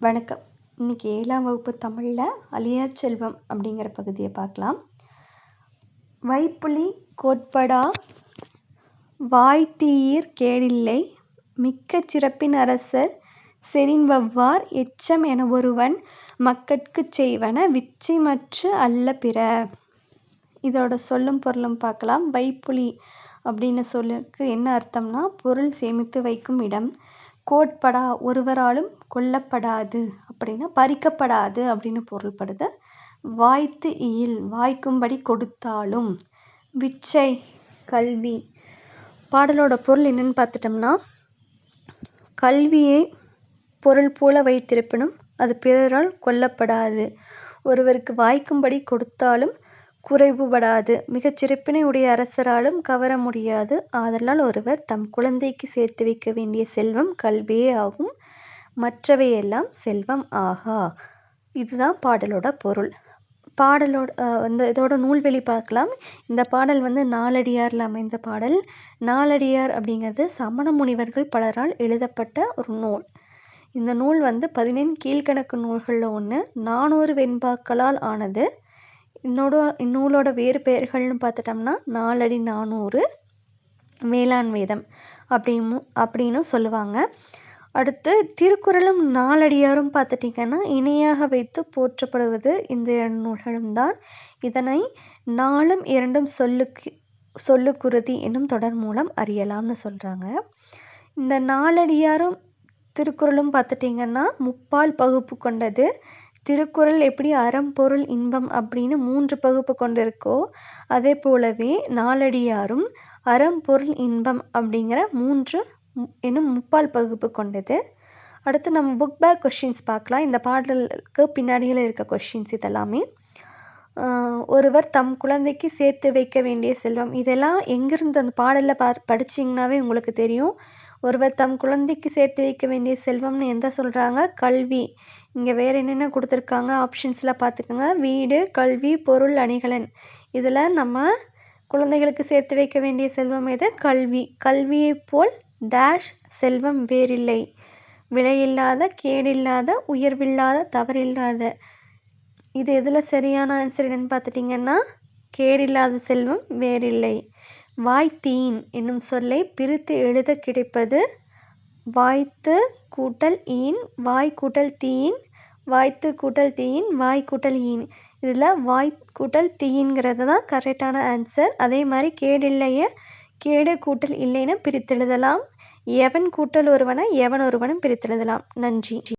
வணக்கம். இன்னைக்கு ஏழாம் வகுப்பு தமிழில் அழியா செல்வம் அப்படிங்கிற பகுதியை பார்க்கலாம். வைப்புலி கோட்படா வாய்த்தீயிர் கேடில்லை மிக்க சிறப்பின் அரசர் செறின்வவ்வார் எச்சம் என ஒருவன் மக்கட்கு செய்வன விச்சைமற்று அல்ல பிற. இதோட சொல்லும் பொருளும் பார்க்கலாம். வைப்புலி அப்படின்னு சொல்லுக்கு என்ன அர்த்தம்னா பொருள் சேமித்து வைக்கும் இடம். கோட்படா ஒருவராலும் கொல்லப்படாது அப்படின்னா பறிக்கப்படாது அப்படின்னு பொருள்படுது. வாய்த்து இயில் வாய்க்கும்படி கொடுத்தாலும். விச்சை கல்வி. பாடலோட பொருள் என்னன்னு பார்த்துட்டோம்னா கல்வியை பொருள் போல வைத்திருப்பினும் அது பிறரால் கொல்லப்படாது. ஒருவருக்கு வாய்க்கும்படி கொடுத்தாலும் குறைவுபடாது. மிகச் சிறப்பினையுடைய அரசராலும் கவர முடியாது. ஆதலால் ஒருவர் தம் குழந்தைக்கு சேர்த்து வைக்க வேண்டிய செல்வம் கல்வியே ஆகும். மற்றவையெல்லாம் செல்வம் ஆகா. இதுதான் பாடலோட பொருள். பாடலோட இந்த இதோட நூல்வெளி பார்க்கலாம். இந்த பாடல் வந்து நாலடியாரில் அமைந்த பாடல். நாலடியார் அப்படிங்கிறது சமண முனிவர்கள் பலரால் எழுதப்பட்ட ஒரு நூல். இந்த நூல் வந்து பதினெண் கீழ்கணக்கு நூல்களில் ஒன்று நானூறு வெண்பாக்களால் ஆனது. இன்னோட இந்நூலோட வேறு பெயர்கள்னு பார்த்துட்டோம்னா நாலடி நானூறு வேளாண் வேதம் அப்படின்னு அப்படின்னு சொல்லுவாங்க. அடுத்து திருக்குறளும் நாலடியாரும் பார்த்துட்டிங்கன்னா இணையாக வைத்து போற்றப்படுவது இந்த இரண்டு நூல்களும் தான். இதனை நாளும் இரண்டும் சொல்லுக்கு சொல்லுக்குருதி என்னும் தொடர் மூலம் அறியலாம்னு சொல்கிறாங்க இந்த நாலடியாரும் திருக்குறளும் பார்த்துட்டிங்கன்னா முப்பால் பகுப்பு கொண்டது திருக்குறள் எப்படி அறம் பொருள் இன்பம் அப்படின்னு மூன்று பகுப்பு கொண்டிருக்கோ அதே போலவே நாலடியாரும் அறம் பொருள் இன்பம் அப்படிங்கிற மூன்று என்னும் முப்பால் பகுப்பு கொண்டது. அடுத்து நம்ம புக் பேக் கொஷின்ஸ் பார்க்கலாம். இந்த பாடலுக்கு பின்னாடியில் இருக்க கொஷின்ஸ் இதெல்லாமே. ஒருவர் தம் குழந்தைக்கு சேர்த்து வைக்க வேண்டிய செல்வம். இதெல்லாம் எங்கிருந்து அந்த பாடலில் பா படிச்சிங்கனாவே உங்களுக்கு தெரியும். ஒருவர் தம் குழந்தைக்கு சேர்த்து வைக்க வேண்டிய செல்வம்னு எந்த சொல்கிறாங்க கல்வி. இங்கே வேறு என்னென்ன கொடுத்துருக்காங்க? ஆப்ஷன்ஸில் பார்த்துக்கோங்க வீடு கல்வி பொருள் அணிகலன். இதில் நம்ம குழந்தைகளுக்கு சேர்த்து வைக்க வேண்டிய செல்வம் எது? கல்வி. கல்வியைப் போல் டேஷ் செல்வம் வேறில்லை. விலையில்லாத கேடில்லாத உயர்வில்லாத தவறில்லாத. இது எதில் சரியான ஆன்சர் என்னன்னு பார்த்துட்டிங்கன்னா கேடில்லாத செல்வம் வேறில்லை. வாய்த்தீன் என்னும் சொல்லை பிரித்து எழுத கிடைப்பது வாய்த்து கூட்டல் ஈன் வாய் கூட்டல் தீயின் வாய்த்து கூட்டல் தீயின் வாய் கூட்டல் ஈன். இதில் வாய் கூட்டல் தீங்கிறது தான் கரெக்டான ஆன்சர் அதே மாதிரி கேடில்லைய கேடு கூட்டல் இல்லைன்னு பிரித்தெழுதலாம். எவன் கூட்டல் ஒருவனை எவன் ஒருவனும் பிரித்தெழுதலாம். நன்றி.